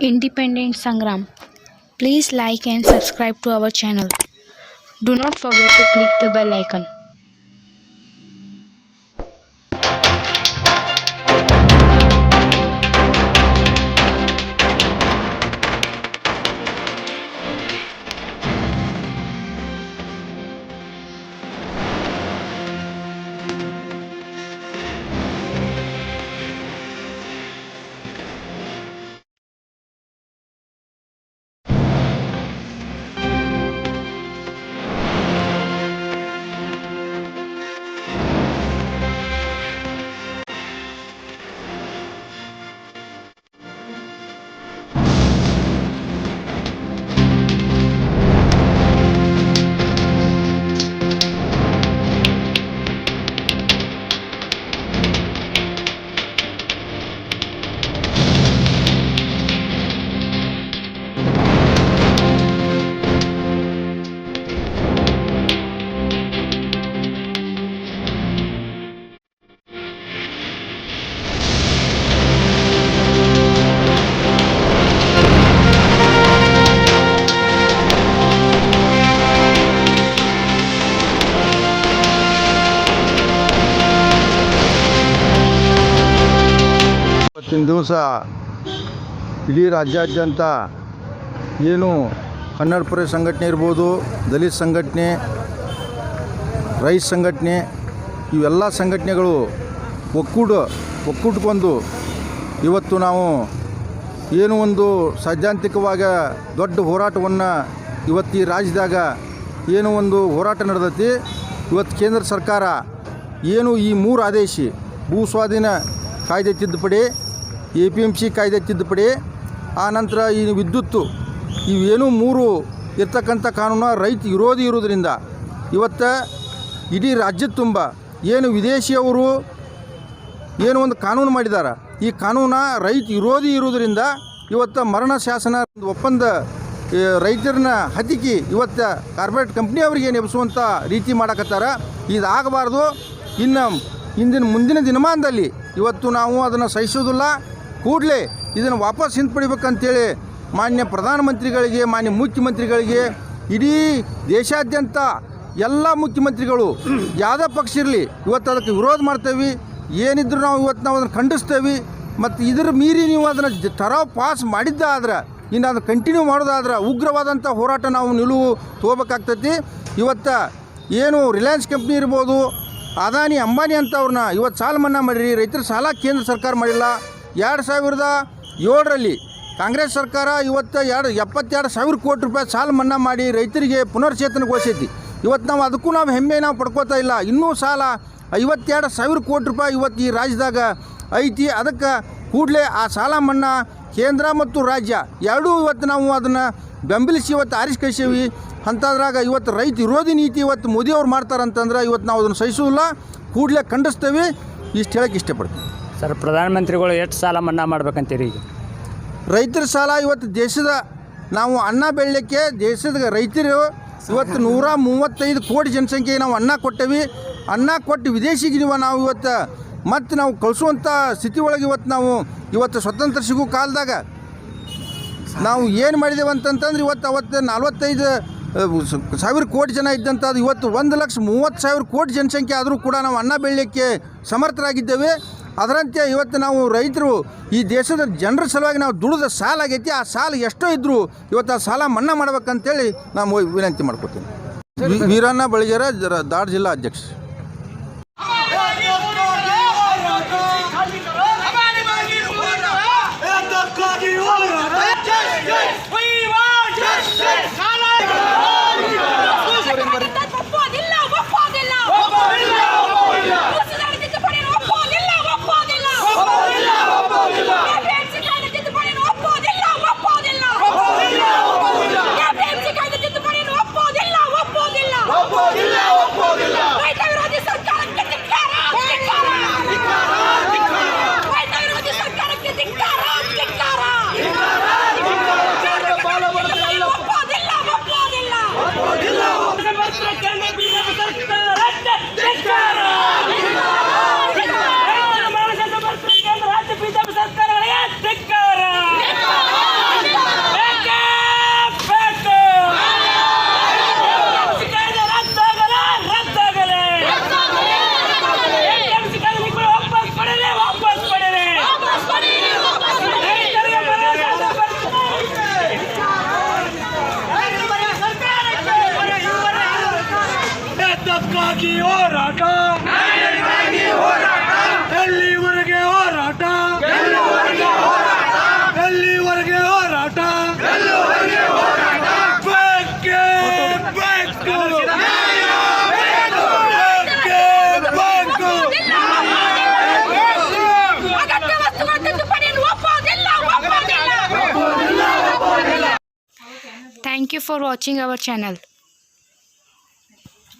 Independent Sangram. Please like and subscribe to our channel. Do not forget to click the bell icon. ಇವತ್ತಿನ ದಿವಸ ಇಡೀ ರಾಜ್ಯಾದ್ಯಂತ ಏನು ಕನ್ನಡಪುರ ಸಂಘಟನೆ ಇರ್ಬೋದು, ದಲಿತ ಸಂಘಟನೆ, ರೈತ ಸಂಘಟನೆ, ಇವೆಲ್ಲ ಸಂಘಟನೆಗಳು ಒಕ್ಕೂಟ ಒಕ್ಕೂಟಗೊಂಡು ಇವತ್ತು ನಾವು ಏನು ಒಂದು ಸೈದ್ಧಾಂತಿಕವಾಗ ದೊಡ್ಡ ಹೋರಾಟವನ್ನು ಇವತ್ತು ಈ ರಾಜ್ಯದಾಗ ಏನು ಒಂದು ಹೋರಾಟ ನಡೆದೈತಿ. ಇವತ್ತು ಕೇಂದ್ರ ಸರ್ಕಾರ ಏನು ಈ ಮೂರು ಆದೇಶಿ ಭೂ ಸ್ವಾಧೀನ ಕಾಯ್ದೆ ತಿದ್ದುಪಡಿ ಎ ಪಿ ಎಂ ಸಿ ಕಾಯ್ದೆ ತಿದ್ದುಪಡಿ, ಆ ನಂತರ ಈ ವಿದ್ಯುತ್ತು ಇವೇನು ಮೂರು ಇರ್ತಕ್ಕಂಥ ಕಾನೂನು ರೈತ ವಿರೋಧಿ ಇರೋದ್ರಿಂದ ಇವತ್ತು ಇಡೀ ರಾಜ್ಯದ ತುಂಬ ಏನು ವಿದೇಶಿಯವರು ಏನು ಒಂದು ಕಾನೂನು ಮಾಡಿದ್ದಾರೆ ಈ ಕಾನೂನ ರೈತ ವಿರೋಧಿ ಇರೋದ್ರಿಂದ ಇವತ್ತು ಮರಣ ಶಾಸನ ಒಪ್ಪಂದ ರೈತರನ್ನ ಹತಿಕಿ ಇವತ್ತು ಕಾರ್ಪೊರೇಟ್ ಕಂಪ್ನಿಯವರಿಗೆ ನೆಪಿಸುವಂಥ ರೀತಿ ಮಾಡಕತ್ತಾರ. ಇದಾಗಬಾರ್ದು. ಇನ್ನು ಇಂದಿನ ಮುಂದಿನ ದಿನಮಾನದಲ್ಲಿ ಇವತ್ತು ನಾವು ಅದನ್ನು ಸಹಿಸೋದಿಲ್ಲ ಕೂಡಲೇ ಇದನ್ನು ವಾಪಸ್ ಹಿಂಪಡಿಬೇಕಂತೇಳಿ ಮಾನ್ಯ ಪ್ರಧಾನಮಂತ್ರಿಗಳಿಗೆ, ಮಾನ್ಯ ಮುಖ್ಯಮಂತ್ರಿಗಳಿಗೆ, ಇಡೀ ದೇಶಾದ್ಯಂತ ಎಲ್ಲ ಮುಖ್ಯಮಂತ್ರಿಗಳು ಯಾವುದೇ ಪಕ್ಷ ಇರಲಿ ಇವತ್ತು ಅದಕ್ಕೆ ವಿರೋಧ ಮಾಡ್ತೇವೆ. ಏನಿದ್ರು ನಾವು ಇವತ್ತು ನಾವು ಅದನ್ನು ಖಂಡಿಸ್ತೇವೆ. ಮತ್ತು ಇದ್ರ ಮೀರಿ ನೀವು ಅದನ್ನು ತರಾವ್ ಪಾಸ್ ಮಾಡಿದ್ದಾದ್ರೆ, ಇನ್ನು ಅದನ್ನು ಕಂಟಿನ್ಯೂ ಮಾಡೋದಾದ್ರೆ ಉಗ್ರವಾದಂಥ ಹೋರಾಟ ನಾವು ನಿಲುವು ತಗೋಬೇಕಾಗ್ತೈತಿ. ಇವತ್ತು ಏನು ರಿಲಯನ್ಸ್ ಕಂಪ್ನಿ ಇರ್ಬೋದು, ಅದಾನಿ ಅಂಬಾನಿ ಅಂತವ್ರನ್ನ ಇವತ್ತು ಸಾಲ ಮನ್ನಾ ಮಾಡಿರಿ, ರೈತರ ಸಾಲ ಕೇಂದ್ರ ಸರ್ಕಾರ ಮಾಡಿಲ್ಲ. ಎರಡು ಸಾವಿರದ ಏಳರಲ್ಲಿ ಕಾಂಗ್ರೆಸ್ ಸರ್ಕಾರ ಇವತ್ತು ಎರಡು ಎಪ್ಪತ್ತೆರಡು ಸಾವಿರ ಕೋಟಿ ರೂಪಾಯಿ ಸಾಲ ಮನ್ನಾ ಮಾಡಿ ರೈತರಿಗೆ ಪುನರ್ಚೇತನಗೊಳಿಸೈತಿ ಇವತ್ತು ನಾವು ಅದಕ್ಕೂ ನಾವು ಹೆಮ್ಮೆ ನಾವು ಪಡ್ಕೋತಾ ಇಲ್ಲ. ಇನ್ನೂ ಸಾಲ ಐವತ್ತೆರಡು ಸಾವಿರ ಕೋಟಿ ರೂಪಾಯಿ ಇವತ್ತು ಈ ರಾಜ್ಯದಾಗ ಐತಿ. ಅದಕ್ಕೆ ಕೂಡಲೇ ಆ ಸಾಲ ಮನ್ನಾ ಕೇಂದ್ರ ಮತ್ತು ರಾಜ್ಯ ಎರಡೂ ಇವತ್ತು ನಾವು ಅದನ್ನು ಬೆಂಬಲಿಸಿ ಇವತ್ತು ಆರಿಸಿ ಕಳಿಸೀವಿ ಅಂಥದ್ರಾಗ ಇವತ್ತು ರೈತ ವಿರೋಧಿ ನೀತಿ ಇವತ್ತು ಮೋದಿಯವ್ರು ಮಾಡ್ತಾರಂತಂದ್ರೆ ಇವತ್ತು ನಾವು ಅದನ್ನು ಸಹಿಸೋಲ್ಲ ಕೂಡಲೇ ಖಂಡಿಸ್ತೇವೆ. ಇಷ್ಟು ಹೇಳಕ್ಕೆ ಇಷ್ಟಪಡ್ತೀನಿ. ಸರ್, ಪ್ರಧಾನಮಂತ್ರಿಗಳು ಎಷ್ಟು ಸಾಲ ಮನ್ನಾ ಮಾಡ್ಬೇಕಂತೀರಿ ಈಗ? ರೈತರ ಸಾಲ ಇವತ್ತು ದೇಶದ ನಾವು ಅನ್ನ ಬೆಳಲಿಕ್ಕೆ ದೇಶದ ರೈತರು ಇವತ್ತು ನೂರ ಮೂವತ್ತೈದು ಕೋಟಿ ಜನಸಂಖ್ಯೆಗೆ ನಾವು ಅನ್ನ ಕೊಟ್ಟೇವಿ. ಅನ್ನ ಕೊಟ್ಟು ವಿದೇಶಿಗಿದೀವ ನೀವು ಇವತ್ತು ಮತ್ತು ನಾವು ಕಳಿಸುವಂಥ ಸ್ಥಿತಿ ಒಳಗೆ ಇವತ್ತು ನಾವು ಇವತ್ತು ಸ್ವತಂತ್ರ ಸಿಗೋ ಕಾಲದಾಗ ನಾವು ಏನು ಮಾಡಿದೆವು ಅಂತಂತಂದ್ರೆ ಇವತ್ತು ಅವತ್ತು ನಲ್ವತ್ತೈದು ಸಾವಿರ ಕೋಟಿ ಜನ ಇದ್ದಂಥದ್ದು ಇವತ್ತು ಒಂದು ಲಕ್ಷ ಮೂವತ್ತು ಸಾವಿರ ಕೋಟಿ ಜನಸಂಖ್ಯೆ ಆದರೂ ಕೂಡ ನಾವು ಅನ್ನ ಬೆಳಲಿಕ್ಕೆ ಸಮರ್ಥರಾಗಿದ್ದೇವೆ. ಅದರಂತೆ ಇವತ್ತು ನಾವು ರೈತರು ಈ ದೇಶದ ಜನರ ಸಲುವಾಗಿ ನಾವು ದುಡಿದ ಸಾಲ ಆಗೈತಿ ಆ ಸಾಲ ಎಷ್ಟೋ ಇದ್ದರೂ ಇವತ್ತು ಆ ಸಾಲ ಮನ್ನಾ ಮಾಡ್ಬೇಕಂತೇಳಿ ನಾವು ವಿನಂತಿ ಮಾಡ್ಕೊತೀನಿ ವೀರಣ್ಣ ಬಳಿಗೇರ ದಾಡ್ ಜಿಲ್ಲಾ ಅಧ್ಯಕ್ಷ. ಹೋರಾಟ. Thank you for watching our channel.